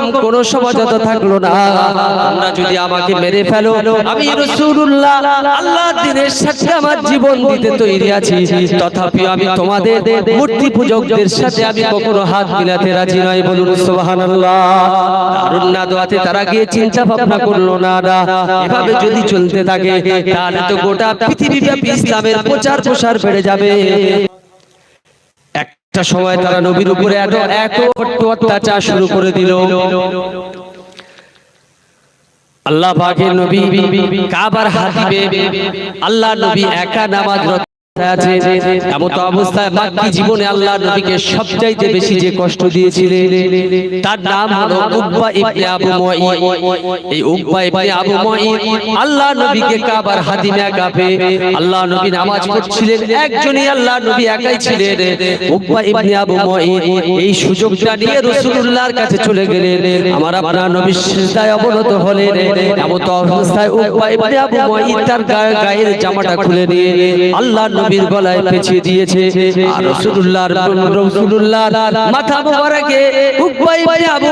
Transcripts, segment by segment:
রকম কোন সমাজতা থাকল না। তোমরা যদি আমাকে মেরে ফেলো, আমি রাসূলুল্লাহ আল্লাহ দিনের সাথে আমার জীবন দিতে তৈরি আছি। তথাপি আমি তোমাদের মূর্তি পূজকদের সাথে আমি কখনো হাত মিলাতে রাজি নই বলুন, সুবহানাল্লাহ। দারুণ না দোয়াতে তারা গিয়ে চিন্তা ভাবনা করল না না। এভাবে যদি চলতে থাকে, তাহলে তো গোটা পৃথিবীব্যাপী ইসলামের প্রচার প্রসার বেড়ে যাবে। একটা সময় তারা নবীর উপরে এত এত অত্যাচার শুরু করে দিল। আল্লাহ পাকের নবী কাবার হাতিবে আল্লাহ নবী একা নামাজ আছে। এমত অবস্থায় বাকি জীবনে আল্লাহ নবীকে সবচাইতে বেশি যে কষ্ট দিয়েছিলেন তার নাম হলো উকবা ইবনে আবু মুঈদ এই উকবা ইবনে আবু মুঈদ আল্লাহ নবীকে কাবার হাদিমে কাপে আল্লাহ নবী নামাজ পড়ছিলেন একজনই আল্লাহ নবী একাই ছিলেন। উকবা ইবনে আবু মুঈদ এই সুযোগটা নিয়ে রাসূলুল্লাহর কাছে চলে গেলেন। আমার আপনার নবী সিজদায় অবনত হলেন। অবস্থায় উকবা ইবনে আবু মুঈদ তার গায়ের জামাটা খুলে দিয়ে আল্লাহ নবীর গলায় পেঁচিয়ে দিয়েছে। আর রাসূলুল্লাহর রাসূলুল্লাহর মাথা মোবারকে উকবা ইবনে আবু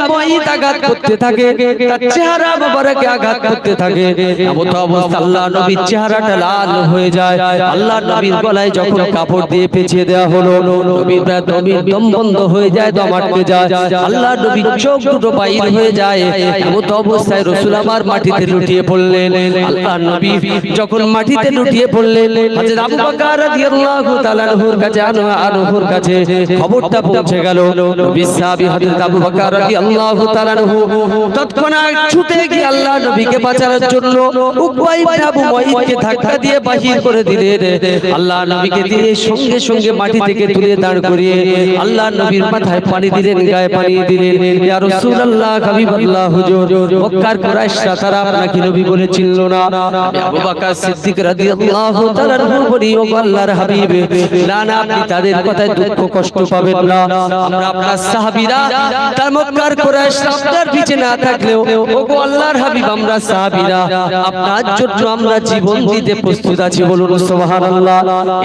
আঘাত করতে থাকে। তার চেহারা মোবারকে আঘাত করতে থাকে। এমত অবস্থা। আল্লাহ নবীর চেহারাটা লাল হয়ে যায়। আল্লাহ নবীর গলায় যখন কাপড় দিয়ে পেঁচিয়ে দেওয়া হলো নবীর নবীর দম বন্ধ হয়ে যায় দম আটকে যায়। আল্লাহ নবীর চোখ দুটো বাইর হয়ে যায়। এমত অবস্থায় রসুল আমার মাটিতে লুটিয়ে পড়লেন। আল্লাহ নবী যখন মাটিতে লুটিয়ে পড়লেন হযরত আবু বকর রাদিয়াল্লাহু তাআলা কাছে আনহুর কাছে খবরটা পৌঁছে গেল। নবী সাহাবী হযরত আবু বকর রাদিয়াল্লাহু তাআলা তৎক্ষণাৎ ছুটে গিয়ে আল্লাহ নবীকে বাঁচানোর জন্য উকবা ইবনে আবু মুঈদকে ধাক্কা দিয়ে বাহির করে দিলেন। আল্লাহ নবীকে দিয়ে সঙ্গে সঙ্গে মাটি থেকে তুলে দাঁড় করিয়ে আল্লাহ নবীর মাথায় পানি দিলেন, গায়ে পানি দিলেন। ইয়া রাসূলুল্লাহ, হাবিবাল্লাহ, হুজুর, মক্কার কুরাইশরা, তারা আপনাকে নবী বলে চিনল না আবু বকর সিদ্দিক রাদিয়াল্লাহু তাআলা আনহু বলি ও আল্লাহর হাবিব না না আপনি তাদের কথায় দুঃখ কষ্ট পাবেন না। আমরা আপনার সাহাবীরা, তার মক্কার কুরাইশরা আপনার পিছে না থাকলেও ও গো আল্লাহর হাবিব আমরা সাহাবীরা, আপনার জন্য আমরা জীবন দিতে প্রস্তুত আছি বলুন সুবহানাল্লাহ।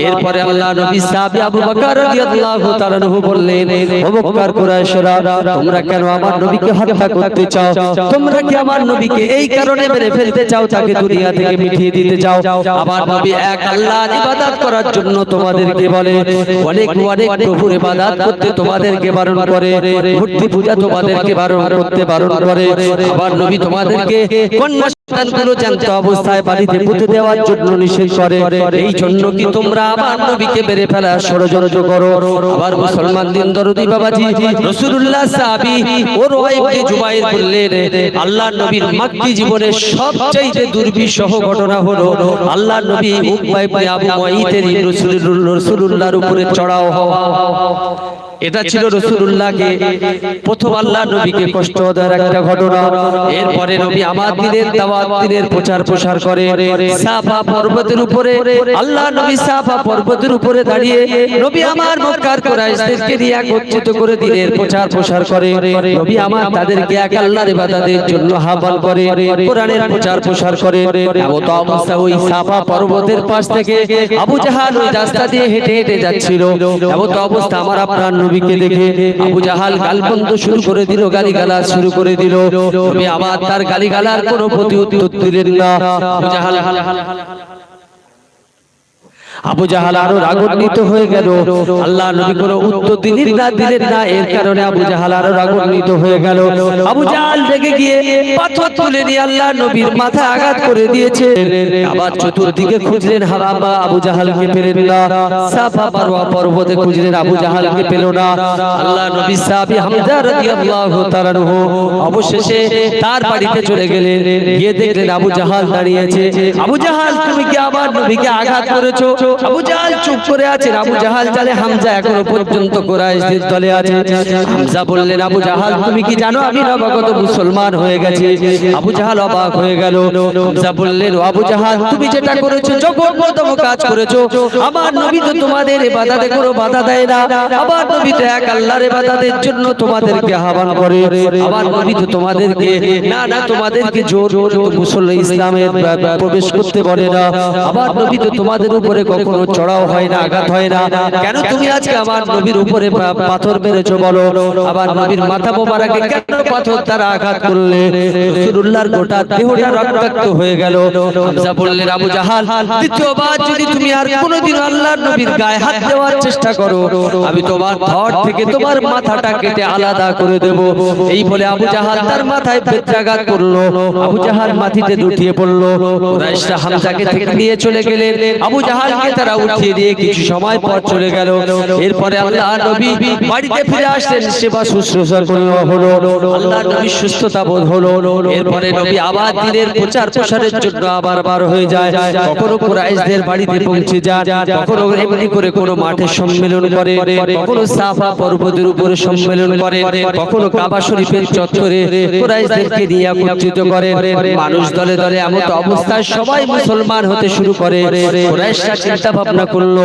এরপরে আল্লাহ নবী সাহাবী আবু বকর রাদিয়াল্লাহু তাআলা আনহু বললেন, ও মক্কার কুরাইশরা, তোমরা কেন আমার নবীকে হত্যা করতে চাও? তোমরা কি আমার নবীকে এই কারণে মেরে ফেলতে চাও? তাকে দুনিয়া থেকে মিটিয়ে দিতে চাও? আমার নবী এক আল্লাহর ইবাদত করার জন্য তোমাদেরকে বলে, অনেক অনেক প্রভুর ইবাদত করতে তোমাদেরকে বারণ করে, মূর্তি পূজা তোমাদেরকে বারণ করতে বারণ করে। আবার নবী তোমাদেরকে কন্যা সন্তানগুলো জানতে অবস্থায় বাড়িতে পুঁতে দেওয়ার জন্য নিষেধ করে। এই জন্য কি তোমরা আমার নবীকে মেরে ফেলার ষড়যন্ত্র করো? আবার মুসলমান দিন দরদি বাবাজি রসুল্লাহ সাহাবী ও রোয়াইবনে জুবাইর বললেন, আল্লাহ নবীর মাক্কি জীবনের সবচাইতে দুর্বিষহ ঘটনা হলো, আল্লাহ নবী উকবা ইবনে আবু মুঈদের রাসূলুল্লাহর উপরে চড়াও হওয়া এটা ছিল রসুল্লাহকে প্রথম আল্লাহ নবীকে কষ্ট দেওয়ার একটা ঘটনা এরপরে নবী আমার দিনের দাওয়াত দিনের প্রচার প্রসার করে সাফা পর্বতের উপরে আল্লাহ নবী সাফা পর্বতের উপরে দাঁড়িয়ে নবী আমার মক্কার কুরাইশদেরকে নিয়ে একত্রিত করে দিনের প্রচার প্রসার করে নবী আমার তাদেরকে এক আল্লাহর ইবাদতের জন্য আহ্বান করে কোরআনের প্রচার প্রসার করে এমত অবস্থা ওই সাফা পর্বতের পাশ থেকে আবু জাহাল ওই রাস্তা দিয়ে হেঁটে হেঁটে যাচ্ছিল এমত অবস্থা আমার আপনার নবীকে দেখে আবু জাহাল গালবন্ধ শুরু করে দিল গালিগালা শুরু করে দিল। নবী আবার তার গালিগালার কোনো প্রতি দিলেন না। আবু জাহাল আবু জাহাল আরও রাগান্বিত হয়ে গেল। আল্লাহ নবী কোনো উত্তর দিলেন না দিলেন না, এর কারণে আবু জাহাল আরও রাগান্বিত হয়ে গেল। আবু জাহাল রেগে গিয়ে পাথর তুলে নিয়ে আল্লাহ নবীর মাথা আঘাত করে দিয়েছে। আবার চতুর্দিকে খুঁজলেন হারামা আবু জাহালকে পেলেন না। সাফা পারওয়া পর্বতে খুঁজলেন, আবু জাহালকে পেল না। আল্লাহ নবী সাহাবী হামজা রাদিয়াল্লাহু তাআলা অবশেষে তার বাড়িতে চলে গেলেন। গিয়ে দেখলেন আবু জাহাল দাঁড়িয়ে আছে। আবু জাহাল, তুমি কি আবার নবীকে আঘাত করেছ? আবু জাহাল চুপ করে আছেন। আবু জাহাল জানে হামজা এখনও পর্যন্ত কুরাইশদের দলে আছে। হামজা বললেন, আবু জাহাল, তুমি কি জানো আমি নবাগত মুসলমান হয়ে গেছি? আবু জাহাল অবাক হয়ে গেল। হামজা বললেন আবু জাহাল, তুমি যেটা করেছ, জঘন্যতম কাজ করেছ। আমার নবী তো তোমাদের ইবাদতে কোনো বাধা দেয় না। আমার নবী তো এক আল্লাহর ইবাদতের জন্য তোমাদেরকে আহ্বান করে। আমার নবী তো তোমাদেরকে, না না, তোমাদেরকে জোর জোর মুসলমান ইসলামের প্রবেশ করতে বলে না। আমার নবী তো তোমাদের উপরে কখনো চড়াও হয় না, আঘাত হয় না। কেন তুমি আজকে আমার নবীর উপরে পাথর মেরেছো বলো? আবার নবীর মাথা মোবারকে কেন পাথর দ্বারা আঘাত করলে? রাসূলুল্লাহর গোটা দেহটা রক্তাক্ত হয়ে গেল। হামজা বললেন, আবু জাহাল, দ্বিতীয়বার যদি তুমি আর কোনোদিন আল্লাহর নবীর গায়ে হাত দেওয়ার চেষ্টা করো, আমি তোমার ধর থেকে তোমার মাথাটা কেটে আলাদা করে দেব। এই বলে আবু জাহাল তার মাথায় বেত্রাঘাত করল। আবু জাহাল মাটিতে লুটিয়ে পড়ল। কুরাইশরা হামজাকে থেকে নিয়ে চলে গেলেন। আবু জাহালকে তারা উঠিয়ে দিয়ে কিছু সময় পর চলে গেল। এরপরে আল্লাহ নবী বাড়িতে ফিরে আসলেন সেবা শুশ্রূষা করল হলো আল্লাহ নবী সুস্থতা বোধ হলো। এরপরে নবী আবার দিনের প্রচার প্রসারের জন্য আবার বার হয়ে যায়। কখনো কুরাইশদের বাড়িতে পৌঁছে যায় কখনো এমনি করে কোনো মাঠে সম্মেলন করে কখনো সাফা পর্বতের উপরে সম্মেলন করে কখনো কাবা শরীফের চত্বরে কুরাইশদেরকে নিয়ে একত্রিত করে মানুষ দলে দলে এমন অবস্থায় সবাই মুসলমান হতে শুরু করে কুরাইশরা চিন্তা ভাবনা করল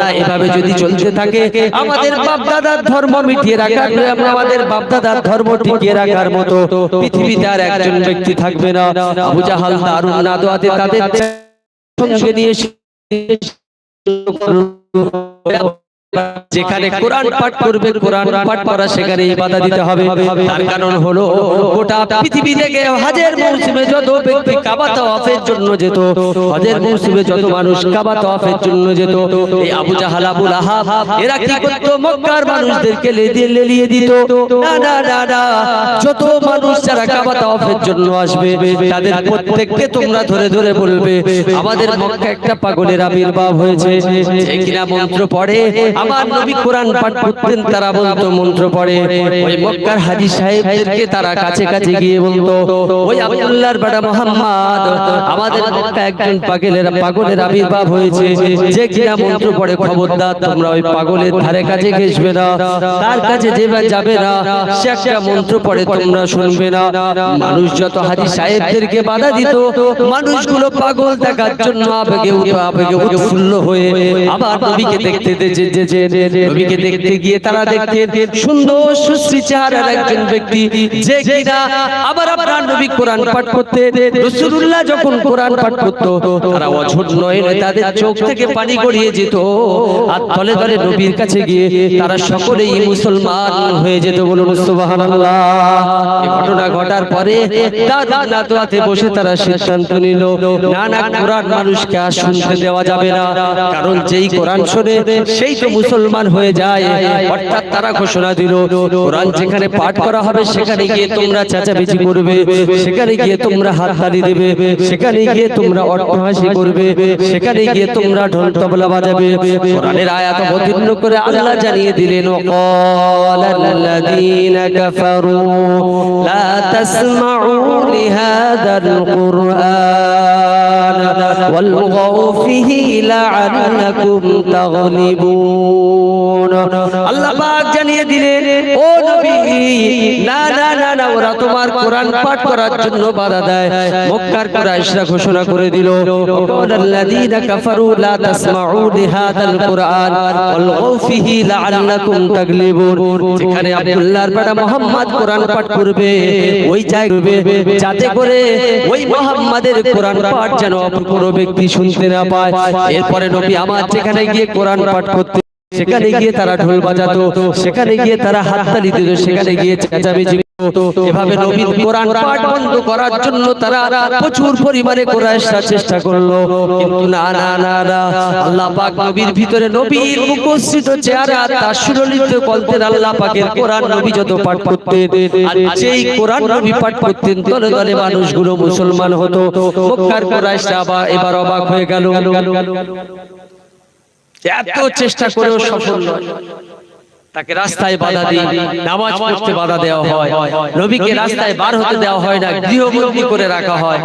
না এভাবে যদি চলতে থাকে, আমাদের বাপ দাদার ধর্ম মিটিয়ে রাখার আমাদের বাপদাদার ধর্ম টিকিয়ে রাখার মতো। পৃথিবীতে আর একজন ব্যক্তি থাকবে না। আবু জাহাল দারুণ নাদোয়াতে তাদের সঙ্গে নিয়ে যেখানে কোরআন পাঠ করবে কোরআন পাঠ করা সেখানে ইবাদত দিতে হবে। তার কারণ হলো গোটা পৃথিবী থেকে হজের মৌসুমে যত ব্যক্তি কাবা তাওয়াফের জন্য যেত হজের মৌসুমে যত মানুষ কাবা তাওয়াফের জন্য যেত এই আবু জাহাল আবু লাহাব এরা কি করত? মক্কার মানুষদেরকে লেদিয়ে লেলিয়ে দিত। না না না না যত মানুষ যারা কাবা তাওয়াফের জন্য আসবে তাদের প্রত্যেককে তোমরা ধরে ধরে বলবে আমাদের মক্কা একটা পাগলের আবির্ভাব হয়েছে কিনা মন্ত্র পড়ে আমার নবী কোরআন পাঠ করতেন তারা বলতো মন্ত্র পড়ে। ওই মক্কার হাজী সাহেবদেরকে তারা কাছে কাছে গিয়ে বলতো ওই আব্দুল্লাহর বেটা মোহাম্মদ আমাদের মক্কা একজন পাগলের পাগলের আবির্ভাব হয়েছে। যে কিনা মন্ত্র পড়ে খবরদার তোমরা ওই পাগলের ধারে কাছে ঘেসবে না। তার কাছে যেবা যাবে না সে একটা মন্ত্র পড়ে তোমরা শুনবে না। মানুষ যত হাজী সাহেবদেরকে বাধা দিত মানুষগুলো পাগল দেখার জন্য আবেগে উঠে আবেগে উৎফুল্ল হয়ে আবার নবীকে দেখতে যে নবীকে দেখতে গিয়ে তারা দেখতেন সুন্দর সুশ্রী চেহারার একজন ব্যক্তি যে কিনা আবার আপনার নবী কোরআন পাঠ করতে রাসূলুল্লাহ যখন কোরআন পাঠ করত তারা নয়নে তাদের চোখ থেকে পানি গড়িয়ে যেত। আর তলে তলে নবীর কাছে গিয়ে তারা সকলেই মুসলমান হয়ে যেত বলুন সুবহানাল্লাহ। এই ঘটনা ঘটার পরে দাদা নাতোয়াতে বসে তারা সিদ্ধান্ত নিল না না কোরআন মানুষকে আর শুনতে দেওয়া যাবে না। কারণ যেই কোরআন শোনে সেই তো মুসলমান হয়ে যায় অর্থাৎ তারা ঘোষণা দিল কোরআন যেখানে পাঠ করা হবে সেখানে গিয়ে তোমরা চেঁচামেচি করবে সেখানে গিয়ে তোমরা হাততালি দেবে সেখানে গিয়ে তোমরা অট্টহাসি করবে সেখানে গিয়ে তোমরা ঢোল তবলা বাজাবে কোরআনের আয়াত অবতীর্ণ করে আল্লাহ জানিয়ে দিলেন وقال الذين كفروا لا تسمعوا لهذا القرآن والغوا فيه لعلكم تغلبون আল্লাহ পাক জানিয়ে দিলেন ও নবী না না না না ওরা তোমার কোরআন পাঠ করার জন্য বাধা দেয় মক্কার কুরাইশরা ঘোষণা করে দিল আল্লাযীনা কাফারু লা তাসমাউ লিহাদাল কুরআন ওয়ালগাউ ফিহি লাআল্লাকুম তাগলিবুন যেখানে আব্দুল্লাহর বেটা মুহাম্মদ কোরআন পাঠ করবে ওই জায়গায় যাতে করে ওই মুহাম্মাদের কোরআন পাঠ যেন অপর কোনো ব্যক্তি শুনতে না পায় এরপরে নবী আমার যেখানে গিয়ে কোরআন পাঠ করতে সেখানে গিয়ে তারা ঢোল বাজাতো, সেখানে গিয়ে তারা হাততালি দিত, সেখানে গিয়ে চেঁচামেচি। এভাবে নবীন কোরআন পাঠ বন্ধ করার জন্য তারা প্রচুর পরিমাণে কোরআশরা চেষ্টা করল। কিন্তু না না না না আল্লাহ পাক নবীর ভিতরে নবীর মুখস্থিত চেহারা তার সুললিত বলতেন আল্লাহ পাকের কোরআন নবী যত পাঠ করতেন আর যেই কোরআন নবী পাঠ করতেন দলে দলে মানুষগুলো মুসলমান হতো। মক্কার আবার এবার অবাক হয়ে গেল। এত চেষ্টা করেও সফল নয়। তাকে রাস্তায় বাধা দিয়ে নামাজ পড়তে বাধা দেওয়া হয়। নবীকে রাস্তায় বার হতে দেওয়া হয় না গৃহবন্দী করে রাখা হয়।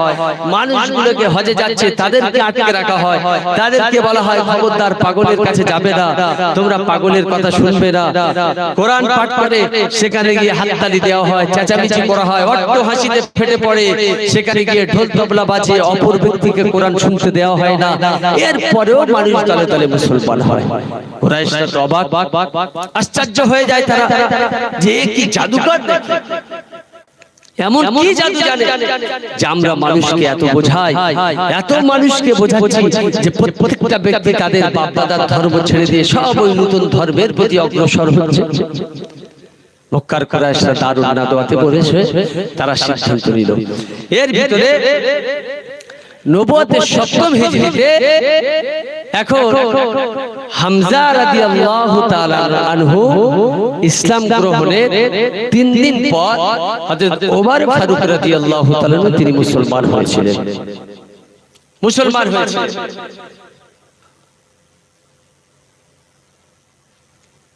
মানুষগুলোকে হজে যাচ্ছে তাদেরকে আটকে রাখা হয়। তাদেরকে বলা হয় খবরদার পাগলের কাছে যাবে না। তোমরা পাগলের কথা শুনবে না। কোরআন পাঠ করে সেখানে গিয়ে হাততালি দেওয়া হয় চেঁচামেচি করা হয় অট্ট হাসিতে ফেটে পড়ে সেখানে গিয়ে ঢোল তবলা বাজিয়ে অপর ব্যক্তিকে কোরআন শুনতে দেওয়া হয় না। এরপরেও মানুষ দলে দলে মুসলমান হয়। কুরাইশরা তো অবাক আশ্চর্য হয়ে যায় তারা যে কি জাদুকর এমন কি জাদু জানে যে আমরা মানুষকে এত বোঝাই এত মানুষকে বোঝাচ্ছি যে প্রত্যেকটা ব্যক্তি তাদের বাপ দাদার ধর্ম ছেড়ে দিয়ে সব ওই নতুন ধর্মের প্রতি অগ্রসর হচ্ছে। মক্কার কুরাইশরা দারুণ নাদওয়াতে বলেছে তারা সিদ্ধান্ত নিল। এর ভিতরে নবুয়তের সপ্তম হিজরিতে এখন হামজা রাদিয়াল্লাহু তাআলা আনহু ইসলাম গ্রহণের তিন দিন পর হযরত ওমর ফারুক রাদিয়াল্লাহু তাআলা তিনি মুসলমান হয়েছিলেন। মুসলমান হয়েছিলেন।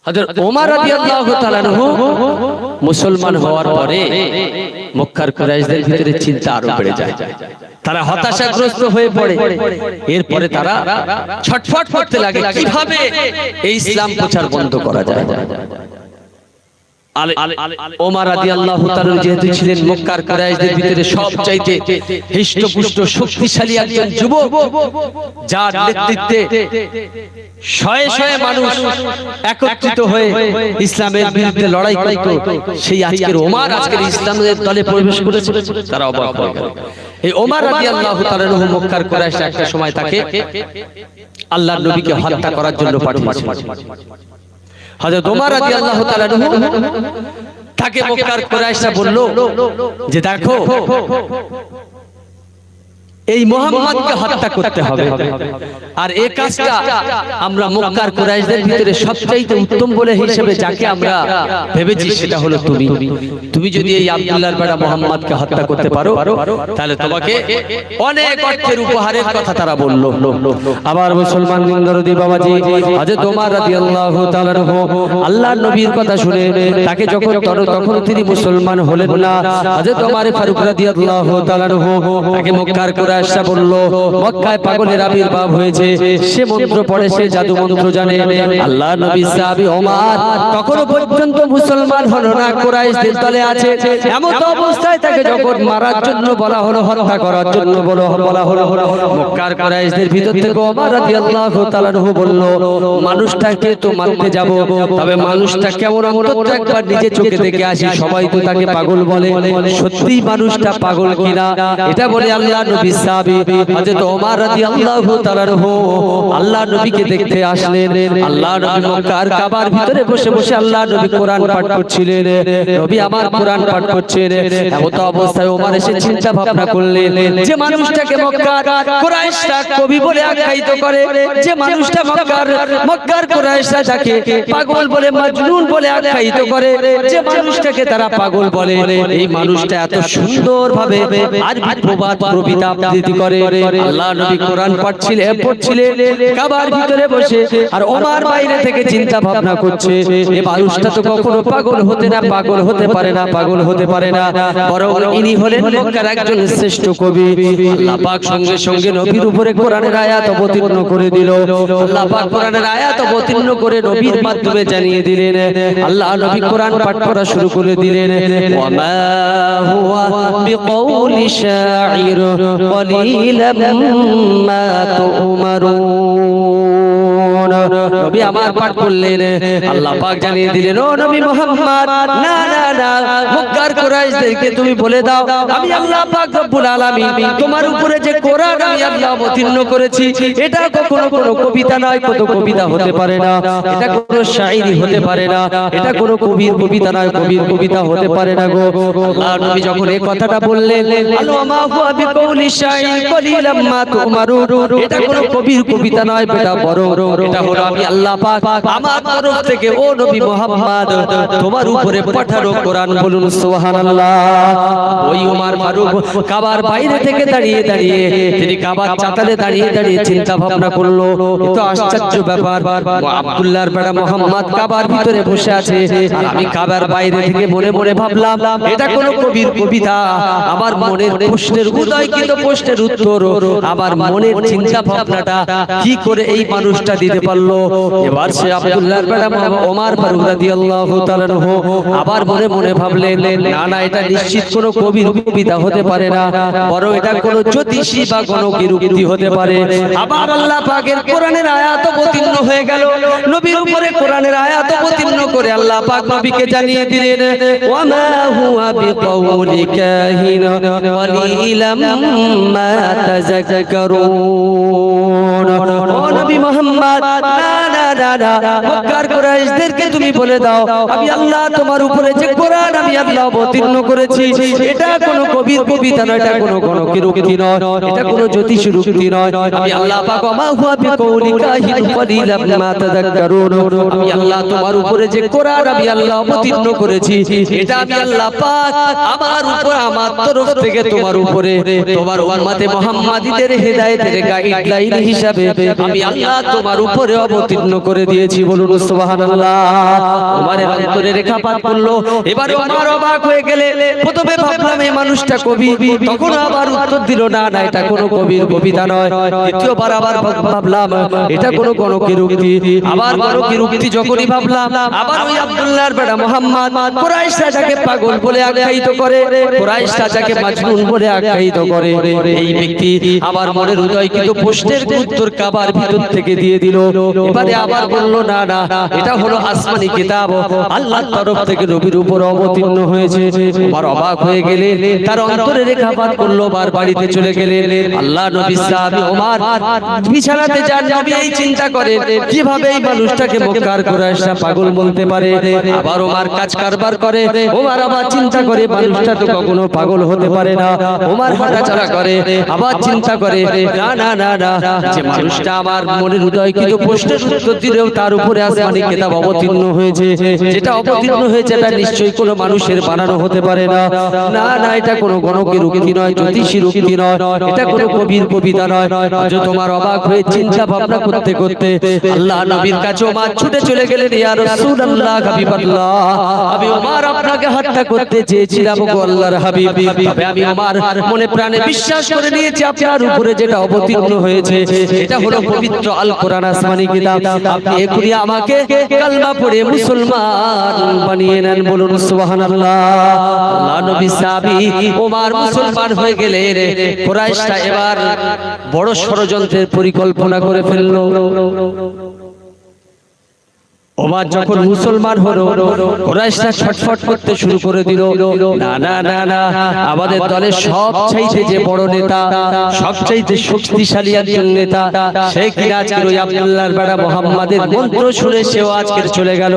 হযরত ওমর রাদিয়াল্লাহু তাআলা আনহু মুসলমান হওয়ার পরে মক্কার কুরাইশদের ভিতরে চিন্তা আরও বেড়ে যায়। তারা হতাশাগ্রস্ত হয়ে পড়ে। এরপরে তারা ছটফট করতে লাগে। কীভাবে এই ইসলাম প্রচার বন্ধ করা যায়। ওমর রাদিয়াল্লাহু তাআলা যেহেতু ছিলেন মক্কার কুরাইশদের ভিতরে সবচাইতে হৃষ্টপুষ্ট শক্তিশালী একজন যুবক যার নেতৃত্বে শয়ে শয়ে মানুষ একত্রিত হয়ে ইসলামের বিরুদ্ধে লড়াই করত। সেই আজকের ওমর আজকের ইসলামের দলে প্রবেশ করেছে। তারা অবাক হয়ে গেল। এই ওমর রাদিয়াল্লাহু তাআলা নহু মক্কার কুরাইশ একটা সময় তাকে আল্লাহর নবীকে হত্যা করার জন্য পাঠিয়েছে। হযরত ওমর রাদিয়াল্লাহু তাআলা তাকে মক্কার কুরাইশরা বলল যে দেখো এই মোহাম্মদকে হত্যা করতে হবে। আর এই কাজটা আমরা মক্কার কুরাইশদের ভিতরে সবচাইতে উত্তম বলে হিসেবে যাকে আমরা ভেবেছি, সেটা হলো তুমি। তুমি যদি এই আব্দুল্লাহর বেটা মোহাম্মদকে হত্যা করতে পারো, তাহলে তোমাকে অনেক অর্থের উপহারের কথা তারা বলল। আবার মুসলমান দরদি বাবাজি, হযরত ওমর রাদিয়াল্লাহু তাআলা আল্লাহর নবীর কথা শুনে তাকে যখন তখন তিনি মুসলমান হলেন না। হযরত ওমর ফারুক রাদিয়াল্লাহু তাআলা তাকে মক্কার কুরাইশরা বলল মক্কায় পাগলের আবির্ভাব হয়েছে। সে মন্ত্র পড়ে সে জাদু মন্ত্র জানে। আল্লাহ নবী সাহাবী ওমর তখনও পর্যন্ত মুসলমান হলো না কুরাইশদের দলে আছে। এমন অবস্থায় তাকে যখন মারার জন্য বলা হলো হত্যা করার জন্য বলো বলা হলো মক্কার কুরাইশদের ভিতর থেকে ওমর রাদিয়াল্লাহু তাআলা বলল মানুষটাকে তো মারতে যাব তবে মানুষটা কেমন অন্তত একবার নিজে চোখে দেখে আসি সবাই তো তাকে পাগল বলে সত্যি মানুষটা পাগল কিনা এটা বলে। আল্লাহ নবী সাহাবী হযরত ওমর রাদিয়াল্লাহু তাআলা আল্লাহ নবীকে দেখতে আসলেন। আল্লাহ নবী মক্কার কাবার ভিতরে বসে বসে আল্লাহ নবী কোরআন পাঠ করছিলেন। নবী আমার কোরআন পাঠ করছেন। এমত অবস্থায় ওমর এসে চিন্তা ভাবনা করলেন, যে মানুষটাকে মক্কার কুরাইশরা কবি বলে আখ্যায়িত করে, যে মানুষটা মক্কার মক্কার কুরাইশরা যাকে পাগল বলে, মাজনুন বলে আখ্যায়িত করে, যে মানুষটাকে তারা পাগল বলে। এই মানুষটা এত সুন্দরভাবে আরবি প্রবাদ কবিতা আবৃত্তি করে, আল্লাহ নবী কোরআন পড়ছিলেন পড়ছিলেন কাবার ভিতরে বসে, আর ওমার বাইরে থেকে চিন্তা ভাবনা করছে এই মানুষটা তো কখনো পাগল হতে না, পাগল হতে পারে না, পাগল হতে পারে না। বরং ইনি হলেন মক্কার একজন শ্রেষ্ঠ কবি। আল্লাহ পাক সঙ্গে সঙ্গে নবীর উপরে কোরআনের আয়াত অবতীর্ণ করে দিল। আল্লাহ পাক কোরআনের আয়াত অবতীর্ণ করে নবীর মাধ্যমে জানিয়ে দিলেন, আল্লাহ নবী কোরআন পাঠ করা শুরু করে দিলেন। ওয়ামা হুয়া বিকৌলি শাইর قليلا ما تؤمرون নবী আমার পাঠ করলেন আল্লাহ পাক জানিয়ে দিলেন, ও নবী মুহাম্মদ, না না না মক্কার কুরাইশদেরকে তুমি বলে দাও, আমি আল্লাহ পাক রব্বুল আলামিন, তোমার উপরে যে কোরআন আমি আল্লাহ অবতীর্ণ করেছি, এটা কখনো কোনো কবিতা নয় কত কবিতা হতে পারে না, এটা কোনো শায়রি হতে পারে না, এটা কোনো কবির কবিতা নয়, কবির কবিতা হতে পারে না গো। আল্লাহ নবী যখন এই কথাটা বললেন আল্লাহ হুয়া বিকৌলি শাইর কলিলাম মা এটা কোনো কবির কবিতা নয় বেটা বড় এটা হলো আমি আল্লাহ পাক আমার তরফ থেকে, ও নবী তোমার উপরে পাঠানো কোরআন বলুন, সুবহানাল্লাহ। ওই ওমর ফারুক কাবার বাইরে থেকে দাঁড়িয়ে দাঁড়িয়ে, তিনি কাবার চাতালে দাঁড়িয়ে দাঁড়িয়ে চিন্তা ভাবনা করল আশ্চর্য ব্যাপার। আব্দুল্লাহর বেটা মোহাম্মদ কাবার ভিতরে বসে আছে। আমি কাবার বাইরে থেকে মনে মনে ভাবলাম, এটা কোন কবির কবিতা। আমার মনের প্রশ্নের উদয় কিন্তু প্রশ্নের উত্তর। আমার মনের চিন্তা ভাবনাটা কি করে এই মানুষটা দিতে পারল? এবার সে আব্দুল্লাহর বেটা ওমর ফারুক রাদিয়াল্লাহু তাআলা আবার মনে মনে ভাবলেন না না এটা নিশ্চিত কোন কবির কবিতা হতে পারে না বরং এটা কোন জ্যোতিষী বা কোন কিরুক্তি হতে পারে। আবার আল্লাহ পাকের কোরআনের আয়াত অবতীর্ণ হয়ে গেল। নবীর উপরে কোরআনের আয়াত অবতীর্ণ করে আল্লাহ পাক নবীকে জানিয়ে দিলেন ওয়ামা হুয়া বিকাউলি কাহিন ওয়ালিলাম মা তাযাক্কারুন। ও নবী মুহাম্মদ মক্কার কুরাইশদেরকে তুমি বলে দাও, আমি আল্লাহ তোমার উপরে যে কোরআন আমি আল্লাহ অবতীর্ণ করেছি, এটা কোনো কবির কবিতা নয়, এটা কোনো কোনো কিরুক্তি নয়, এটা কোনো জ্যোতিষ রুক্তি নয়। আমি আল্লাহ পাক মা হুয়া বিকাউলি কাহিন ওয়ালিলাম মা তাযাক্কারুন। আমি আল্লাহ তোমার উপরে যে কোরআন আমি আল্লাহ অবতীর্ণ করেছি, এটা আমি আল্লাহ পাক আমার উপর, আমার তরফ থেকে তোমার উপরে, তোমার উম্মতে মুহাম্মাদীদের হেদায়েতের গাইডলাইন হিসাবে আমি আল্লাহ তোমার উপরে অবতীর্ণ করে দিয়েছি, বলুন আবার পাগল বলে আখ্যায়িত করে কুরাইশ রাজাকে বলে আখ্যায়িত করে, এই ব্যক্তি আবার মনের হৃদয় কিন্তু প্রশ্নের উত্তর কাবার ভিতর থেকে দিয়ে দিল। এবারে আবার বলল, না না, এটা হলো আসমানি কিতাব। আল্লাহর তরফ থেকে নবীর উপর অবতীর্ণ হয়েছে। আবার অবাক হয়ে গেলে, তার অন্তরে রেখাপাত করল, বার বাড়িতে চলে গেলে। আল্লাহ নবী সাহাবী ওমর বিছানাতে যান, নবী এই চিন্তা করে কীভাবে এই মানুষটাকে মক্কার কুরাইশরা পাগল বলতে পারে? আবার ওমার কাজ কারবার করে। ওমার আবার চিন্তা করে, মানুষটা তো কখনো পাগল হতে পারে না। ওমার হাঁটাচলা করে, আবার চিন্তা করে, না না না না, যে মানুষটা আমার মনের হৃদয় কিন্তু প্রশ্নের উত্তর দিলেও তার উপরে আসমানি কিতাব অবতীর্ণ হয়েছে। যেটা অবতীর্ণ হয়েছে এটা নিশ্চয়ই কোনো মানুষের বানানো হতে পারে না। না না। এটা কোনো গণকের উক্তি নয় জ্যোতিষীর উক্তি নয় এটা কোনো কবির কবিতা নয়। আজ তোমার অবাক হয়ে চিন্তা ভাবনা করতে করতে আল্লাহ নবীর কাছে ওমর ছুটে চলে গেলেন ইয়া রাসূলুল্লাহ হাবিবাল্লাহ। আমি ওমর আপনাকে হত্যা করতে চেয়েছিলাম গো আল্লাহর হাবিব। তবে আমি ওমর মনে প্রাণে বিশ্বাস করে নিয়েছি আপনার উপরে যেটা অবতীর্ণ হয়েছে। এটা হলো পবিত্র আল কোরআন আসমানি কিতাব আমাকে কালমা পড়ে মুসলমান বানিয়ে নেন বলুন এবার বড় ষড়যন্ত্রের পরিকল্পনা করে ফেলল। ওমর যখন মুসলমান হলো, কুরাইশরা ছটফট করতে শুরু করে দিল। না না না না, আমাদের দলের সব চাইতে যে বড় নেতা সব চাইতে শক্তিশালী একজন নেতা, সে কিনা আজকের ওই আব্দুল্লাহর বেড়া মোহাম্মদের মন্ত্র শুনে সেও আজকের চলে গেল।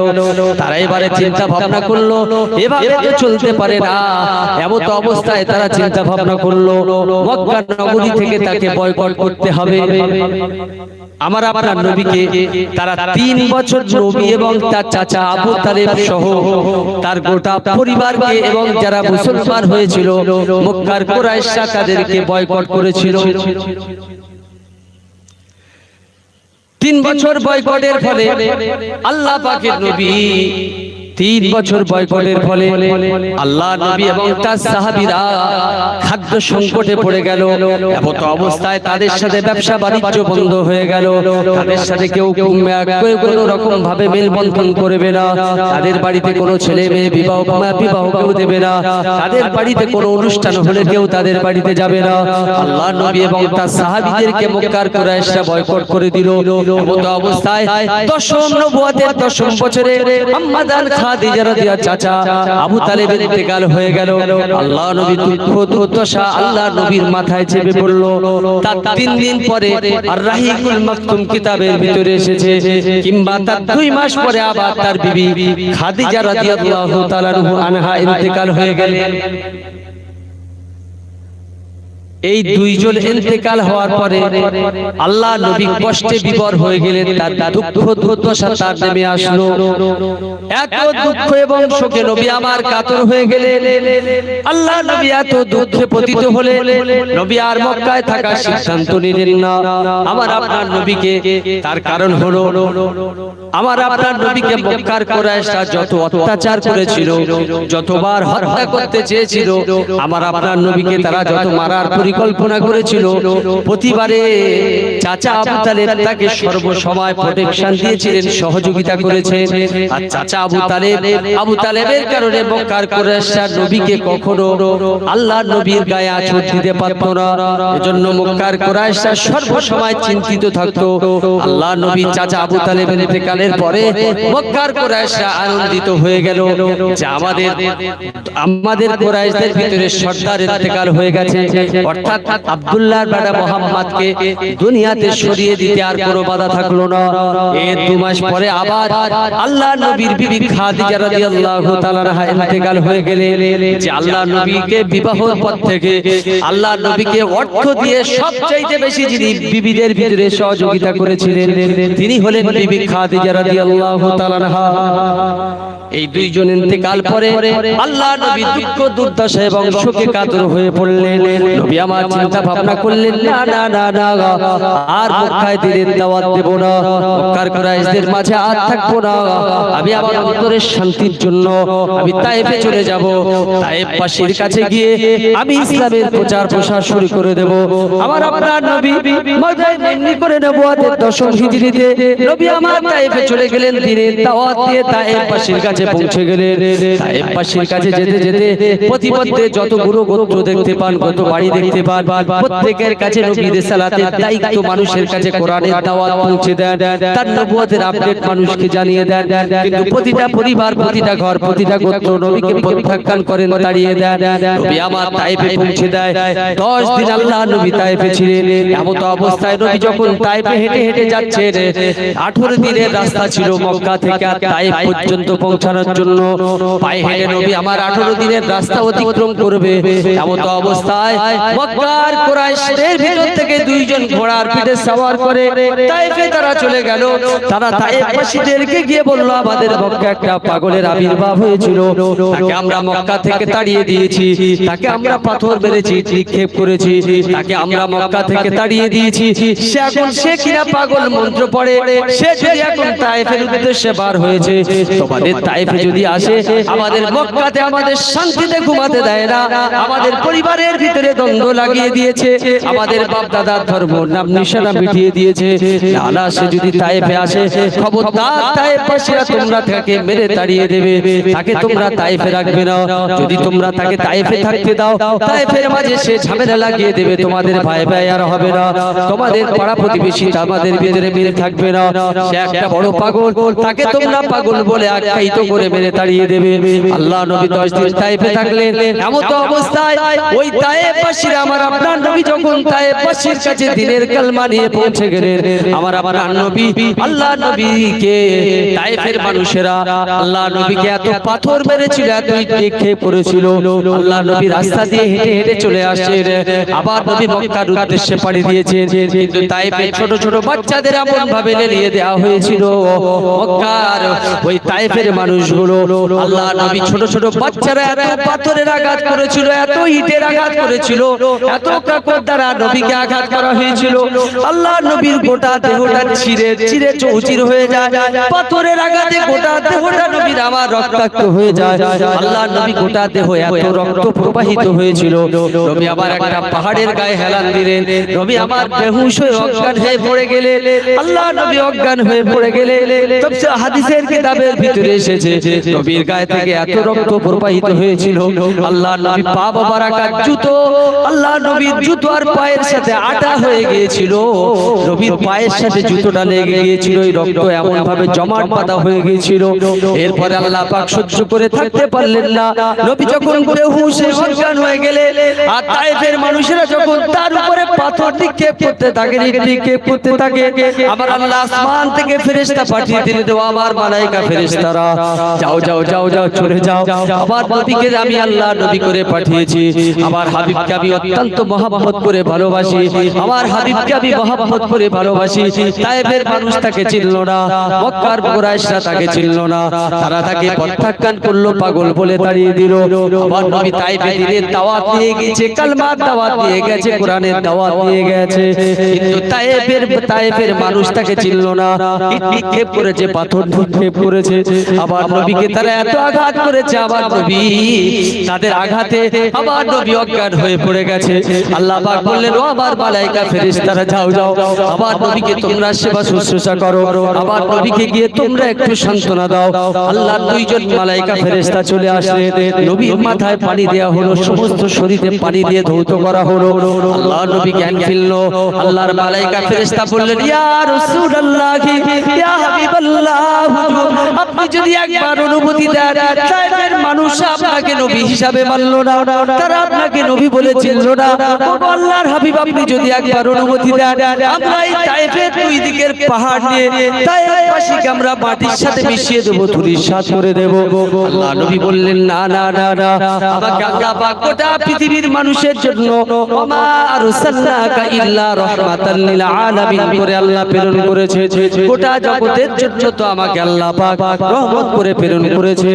তারা এবারে চিন্তা ভাবনা করল, এভাবে তো চলতে পারে না। এমন তো অবস্থায় তারা চিন্তা ভাবনা করল, মক্কা নগরী থেকে তাকে বয়কট করতে হবে। আমার আপনার নবীকে, তারা তিন বছর নবী এবং তার চাচা আবু তালেব সহ তার গোটা পরিবারকে এবং যারা মুসলমান হয়েছিল, মক্কার কুরাইশরা তাদেরকে বয়কট করেছিল। তিন বছর বয়কটের ফলে আল্লাহ পাকের নবী তিন বছর বয়কটের ফলে আল্লাহ নবী এবং তার সাহাবীরা খাদ্য সংকটে পড়ে গেল। এমত অবস্থায় তাদের সাথে ব্যবসা বাণিজ্য বন্ধ হয়ে গেল। তাদের সাথে কেউ কেউ কোনো রকম ভাবে মেলবন্ধন করবে না। তাদের বাড়িতে কোনো ছেলে মেয়ে বিবাহ বিবাহ কেউ দেবে না। তাদের বাড়িতে কোনো অনুষ্ঠান হলে কেউ তাদের বাড়িতে যাবে না। আল্লাহ নবী এবং তার সাহাবীদেরকে মক্কার কুরাইশরা বয়কট করে দিল এমত অবস্থায় দশম নবুয়তের দশম বছরে আম্মাদান খাদিজা রাদিয়া চাচা আবু তালেব ইন্তেকাল হয়ে গেল। আল্লাহ নবী দুঃখ দুর্দশা আল্লাহ নবীর মাথায় চেপে পড়ল। তার তিন দিন পরে আর রাহিকুল মাকতুম কিতাবের ভিতরে এসেছে, কিংবা তার দুই মাস পরে আবার তার বিবি খাদিজা রাদিয়াল্লাহু তাআলা আনহা ইন্তেকাল হয়ে গেলেন। এই দুইজন ইন্তেকাল হওয়ার পরে আল্লাহ নবী কষ্টে বিবর হয়ে গেলেন তার দুঃখ দুর্দশা তার নেমে আসলো। এত দুঃখ এবং শোকে নবী আমার কাতর হয়ে গেলেন। আল্লাহ নবী এত দুঃখে পতিত হলেন। নবী আর মক্কায় থাকার সিদ্ধান্ত নিলেন না। আমার আপনার নবীকে তার কারণ হলো আমার আপনার নবীকে মক্কার কুরাইশরা যত অত্যাচার করেছিল যতবার হত্যা করতে চেয়েছিল আমার আপনার নবীকে তারা যত মারার পরি পরিকল্পনা করেছিল। প্রতিবারে চাচা আবু তালেব তাকে সর্বসময় প্রোটেকশন দিয়েছিলেন সহযোগিতা করেছেন। আর চাচা আবু তালেব আবু তালেবের কারণে মক্কার কুরাইশরা নবীকে কখনো আল্লাহ নবীর গায়ে আঁচড় দিতে পারত না। এজন্য মক্কার কুরাইশরা সর্বসময় চিন্তিত থাকতো। আল্লাহ নবী চাচা আবু তালেবের ইন্তেকালের পরে মক্কার কুরাইশরা আনন্দিত হয়ে গেল যে আমাদের আমাদের কুরাইশদের ভিতরে সর্দার ইন্তেকাল হয়ে গেছে অর্থাৎ আব্দুল্লাহর বেটা মোহাম্মদকে দুনিয়াতে সরিয়ে দিতে আর কোনো বাধা থাকল না। এর দু মাস পরে আবার আল্লাহ নবীর বিবি খাদিজা রাদিয়াল্লাহু তাআলার ইন্তেকাল হয়ে গেলে যে আল্লাহ নবীকে বিবাহের পর থেকে আল্লাহ নবীকে অর্থ দিয়ে সবচাইতে বেশি যিনি বিবিদের ভিতরে সহযোগিতা করেছিলেন, তিনি হলেন বিবি খাদিজা রাদিয়াল্লাহু তাআলা এই দুইজন ইন্তেকাল পরে আল্লাহ নবী দুঃখ দুর্দশা এবং শোকে কাতর হয়ে পড়লেন। নবী আমার চিন্তা ভাবনা করলেন, না না না না আর মক্কায় দিনের দাওয়াত দেব না। মক্কার কুরাইশদের মাঝে আর থাকব না। আমি আমার অন্তরের শান্তির জন্য, আমি তায়েফে চলে যাব। তায়েফ পাশের কাছে গিয়ে আমি ইসলামের প্রচার প্রসার শুরু করে দেব। আমার আপনার নবী মজায় এমনি করে নবুয়াতের দশম হিজরিতে নবী আমার তায়েফে চলে গেলেন, দিনের দাওয়াত দিয়ে তায়েফ পাশের কাছে পৌঁছে গেলেন। তায়েফ পাশের কাছে যেতে যেতে প্রতিপদে যত গুরু গোত্র দেখতে পান কত বাড়ি দেখতে পান প্রত্যেকের কাছে নবী রিসালাতের দায়িত্ব মানুষের কাছে কোরআনের দাওয়াত পৌঁছে দেন। তার নবুয়াতের আপডেট মানুষকে জানিয়ে দেন। কিন্তু প্রতিটা পরিবার, প্রতিটা ঘর, প্রতিটা গোত্র নবীকে প্রত্যাখ্যান করেন, তাড়িয়ে দেন। নবী আমার তাইফে পৌঁছে দেয়। 10 দিন আল্লাহ নবী তাইফে ছিলেন। এমন অবস্থায় নবী যখন তাইফে হেঁটে হেঁটে যাচ্ছেন 18 দিনের রাস্তা ছিল মক্কা থেকে তাইফ পর্যন্ত পৌঁছানোর জন্য। পায়ে হেঁটে নবী আমার 18 দিনের রাস্তা অতিক্রম করবে। এমন অবস্থায় মক্কার কুরাইশদের ভিতর থেকে দুইজন ঘোড়ার পিঠে সওয়ার করে তাইফে তারা চলে গেল। তারা তাইফবাসীদেরকে গিয়ে বলল আমাদের মক্কা একটা পাগলের আবির্ভাব হয়েছিল। তাকে আমরা মক্কা থেকে তাড়িয়ে দিয়েছি। তাকে আমরা পাথর মেরেছি নিক্ষেপ করেছি। তাকে আমরা মক্কা থেকে তাড়িয়ে দিয়েছি। সে এখন সে কিনা পাগল মন্ত্র পড়ে। সে যদি এখন তাইফের উদ্দেশ্যে বার হয়েছে তোমাদের তাইফে যদি আসে আমাদের মক্কাতে আমাদের শান্তিতে ঘুমাতে দেয় না আমাদের পরিবারের ভিতরে দ্বন্দ্ব লাগিয়ে দিয়েছে। আমাদের বাপ দাদার ধর্ম, নাম নিশানা মিটিয়ে দিয়েছে। আলা সে যদি তাইফে আসে, খবরদার তাইফবাসীরা তোমরা তাকে মেরে তাড়িয়ে দেবে। তাকে তোমরা তাইফে রাখবে না। যদি তোমরা তাকে তাইফে থাকতে দাও, তাইফের মাঝে সে ঝামেলা লাগিয়ে দেবে। তোমাদের ভাই ভাই আর হবে না। তোমাদের পাড়া প্রতিবেশী আমাদের ভিতরে মেরে থাকবে না। সে একটা বড় পাগল। তাকে তোমরা পাগল বলে আখ্যায়িত করে মেরে তাড়িয়ে দেবে। আল্লাহ নবী দশ দিন তাইফে থাকলেন। এমন তো অবস্থায় ওই তাইফবাসীরা আমার আপনার নবী যখন তাইফবাসীর কাছে দিনের কালমা নিয়ে পৌঁছে গেলেন, আমার আমার নবী, আল্লাহ নবীকে তাইফের মানুষেরা, আল্লাহ নবীকে এত পাথর মেরেছিল এত নিক্ষেপ করেছিল আল্লাহ নবী রাস্তা দিয়ে হেঁটে হেঁটে চলে আসছেন আবার নবী মক্কার উদ্দেশ্যে পাড়ি দিয়েছেন, কিন্তু তাইফের ছোট ছোট বাচ্চাদের এমন ভাবে নিয়ে দেওয়া হয়েছিল। মক্কার ওই তাইফের মানুষগুলো, আল্লাহ নবী ছোট ছোট বাচ্চারা এত পাথরের আঘাত করেছিল, এত ইটের আঘাত করেছিল এত কাপড় দ্বারা নবীকে আঘাত করা হয়েছিল। আল্লাহ নবীর গোটা দেহটা ছিঁড়ে ছিঁড়ে চৌচির হয়ে যায়। পাথরের আঘাতে গোটা দেহটা নবীর আমার রক্তাক্ত হয়ে যায়। আল্লাহ নবী গোটা দেহ এত রক্ত প্রবাহিত হয়েছিল। নবী আবার একটা পাহাড়ের গায়ে হেলান দিলেন। নবী আমার বেহুশ হয়ে অজ্ঞান হয়ে পড়ে গেলে আল্লাহ নবী অজ্ঞান হয়ে পড়ে গেলে তবে হাদিসের কিতাবের ভিতরে এসেছে, নবীর গায়ে থেকে এত রক্ত প্রবাহিত হয়েছিল। আল্লাহ নবী পা বাবারাকার জুতো, আল্লাহ নবীর জুতো আর পায়ের সাথে আটা হয়ে গিয়েছিল। নবীর পায়ের সাথে জুতোটা লেগে গিয়েছিল, এই রক্ত এমন ভাবে জমাট বাঁধা হয়ে গিয়েছিল। এরপরে আল্লাহ পাক সহ্য করে থাকতে পারলেন না। নবী যখন বেহুশ অজ্ঞান হয়ে গেলে আর তায়েফের মানুষেরা যখন তার উপরে পাথর নিক্ষেপ করতে থাকে, নিক্ষেপ করতে থাকে আবার আল্লাহ আসমান থেকে ফেরেশতা পাঠিয়ে দিলে দেওয়া আবার মালাইকা ফেরেশতারা। যাও যাও যাও যাও, চলে যাও। আবার নবীকে আমি আল্লাহ নবী করে পাঠিয়েছি। আমার হাবিবকে আমি অত্যন্ত মহাব্বত করে ভালোবাসি। আমার হাবিবকে আমি মহাব্বত করে ভালোবাসি। তায়েফের মানুষ তাকে চিনল না। মক্কার কুরাইশরা তাকে চিনল না। তারা তাকে প্রত্যাখ্যান করল পাগল বলে তাড়িয়ে দিল। আমার নবী তাইফে দিনের দাওয়াত নিয়ে গেছে কালমার দাওয়াত দিয়ে গেছে কোরআনের দাওয়াত দিয়ে গেছে। কিন্তু তায়েফের তায়েফের মানুষ তাকে চিনল না। নিক্ষেপ করেছে পাথর নিক্ষেপ করেছে। আবার নবীকে তারা এত আঘাত করেছে আবার নবী তাদের আঘাতে আবার নবী অজ্ঞান হয়ে পড়ে গেছে আল্লাহ পাক বললেন, ও আবার মালাইকা ফেরেশতারা, যাও যাও। আবার নবীকে তোমরা সেবা শুশ্রূষা করো। আবার নবীকে গিয়ে তোমরা একটু সান্ত্বনা দাও। আল্লাহ দুইজন মালাইকা ফেরেশতা চলে আসলে নবীর মাথায় পানি দেওয়া হলো, সমস্ত শরীরে পানি দিয়ে ধৌত করা হলো। আল্লাহ নবী জ্ঞান ফিরলো। আল্লাহর মালাইকা ফেরেশতা বললেন, ইয়া রাসূলুল্লাহ, ইয়া হাবিবাল্লাহ, আপনি যদি একবার অনুমতি দেন মানুষ আপনাকে নবী হিসাবে মানলো না। তারা আপনাকে নবী বলে চিনলো পৃথিবীর মানুষের জন্য করে আল্লাহ প্রেরণ করেছে। গোটা জগতের জন্য তো আমাকে আল্লাহ রহমত করে প্রেরণ করেছে।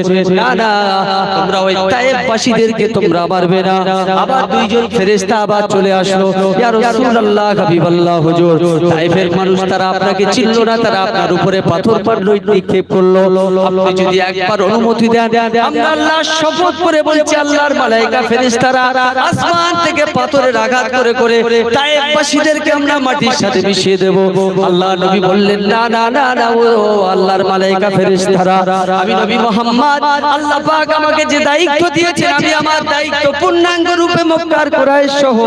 তোমরা ওই তায়েফবাসীদেরকে তোমরা মারবে না। আবার দুইজন ফেরেশতা আবার চলে আসলো। ইয়া রাসূলুল্লাহ, হাবিবাল্লাহ, হুজুর। তায়েফের মানুষ তারা আপনাকে চিনলো না, তারা আপনার উপরে পাথর পাড়লো নিক্ষেপ করল। আপনি যদি একবার অনুমতি দেন, আমরা আল্লাহ শপথ করে বলছি, আল্লাহর মালাইকা ফেরেশতারা আসমান থেকে পাথরের আঘাত করে করে তায়েফবাসীদেরকে আমরা মাটির সাথে মিশিয়ে দেব। আল্লাহ নবী বললেন, না না না না, ও আল্লাহর মালাইকা ফেরেশতারা, আমি নবী মোহাম্মদ, আল্লাহ পাক আমাকে যে দায়িত্ব দিয়েছেন, আমি আমার দায়িত্ব পূর্ণাঙ্গ রূপে মক্কার কুরাইশ সহ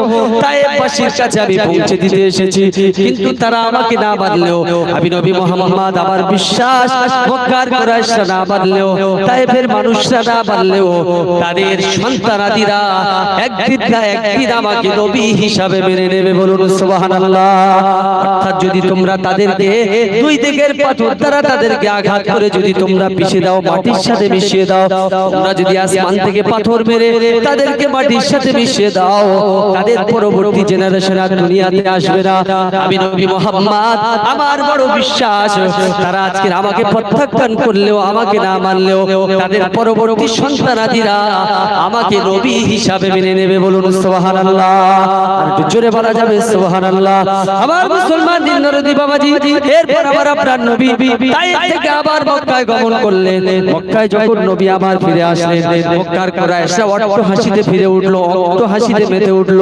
তায়েফবাসীর কাছে আমি পৌঁছে দিতে এসেছি। কিন্তু তারা আমাকে না মানলেও আমি নবী মোহাম্মদ আমার বিশ্বাস, মক্কার কুরাইশরা না মানলেও তায়েফের মানুষরা না মানলেও তাদের সন্তানাদিরা একদিন না একদিন আমাকে নবী হিসাবে মেনে নেবে বলুন সুবহানাল্লাহ। অর্থাৎ যদি তোমরা তাদেরকে দুই দিকের পাথর দ্বারা তাদেরকে আঘাত করে যদি তোমরা পিষে দাও, মাটির সাথে মিশিয়ে দাও, তোমরা যদি আসমান থেকে পাথর মেরে তাদেরকে মাটির সাথে মিশিয়ে দাও তাদের পরবর্তী জেনারেশন আর দুনিয়াতে আসবে না। আমি নবী মোহাম্মদ আমার বড় বিশ্বাস। তারা আজকে আমাকে প্রত্যাখ্যান করলেও আমাকে না মানলেও তাদের পরবর্তী সন্তানাদিরা আমাকে নবী হিসাবে মেনে নেবে বলুন সুবহানাল্লাহ। আর জোরে বলা যাবে সুবহানাল্লাহ। আমার মুসলমান দিন নরদি বাবাজি এরপর আবার আপনার নবী। তাই থেকে আবার মক্কায় গমন করলেন। মক্কায় যখন নবী আবার ফিরে আসলেন মক্কার কুরাইশরা অট্ট হাসিতে ফিরে উঠল অট্ট হাসিতে মেতে উঠল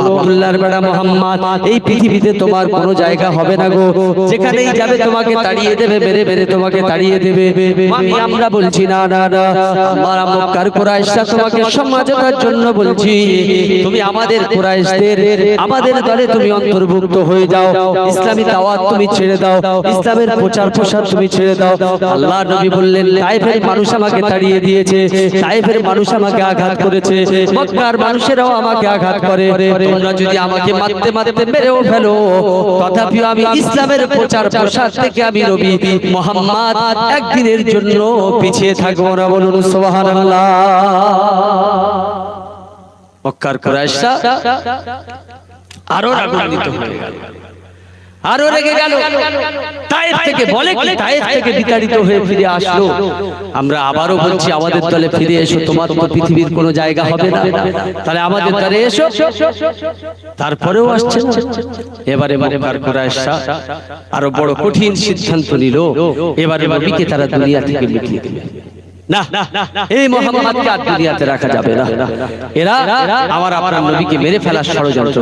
আব্দুল্লাহর বেটা মোহাম্মদ এই পৃথিবীতে তোমার কোনো জায়গা হবে না গো। যেখানেই যাবে তোমাকে তাড়িয়ে দেবে মেরে মেরে তোমাকে তাড়িয়ে দেবে। আমি আমরা বলছি না না না আমার মক্কার কুরাইশরা তোমাকে সমাজতার জন্য বলছি। তুমি আমাদের কুরাইশদের আমাদের দলে তুমি অন্তর্ভুক্ত হয়ে যাও। ইসলামী দাওয়াত তুমি ছেড়ে দাও ইসলামের প্রচার প্রসার তুমি ছেড়ে দাও। আল্লাহ নবী বললেন তাইফের মানুষ আমাকে তাড়িয়ে দিয়েছে তাইফের মানুষ আমাকে আঘাত করেছে মক্কার মানুষেরাও আমাকে আঘাত করে। তোমরা যদি আমাকে মারতে মারতে মেরেও ফেলো, তথাপিও আমি ইসলামের প্রচার প্রসার থেকে আমি রবি মোহাম্মদ একদিনের জন্য পিছিয়ে থাকব না বলুন, সুবহানাল্লাহ। মক্কার কুরাইশরা আরও রাগান্বিত হয়ে গেল। আরও রেগে গেল। তায়েফ থেকে বলে কি? তায়েফ থেকে বিতাড়িত হয়ে ফিরে আসলো। আমরা আবারও বলছি আমাদের দলে ফিরে এসো তোমার তো পৃথিবীর কোনো জায়গা হবে না। তাহলে আমাদের দলে এসো। তারপরেও আসছে। এবারে মক্কার কুরাইশরা আরও বড় কঠিন সিদ্ধান্ত নিল। এবারে নবীকে তারা দুনিয়া থেকে মিটিয়ে দিবে না এই মোহাম্মদকে আর দুনিয়াতে রাখা যাবে না। এরা আমার আপনার নবীকে মেরে ফেলার ষড়যন্ত্র।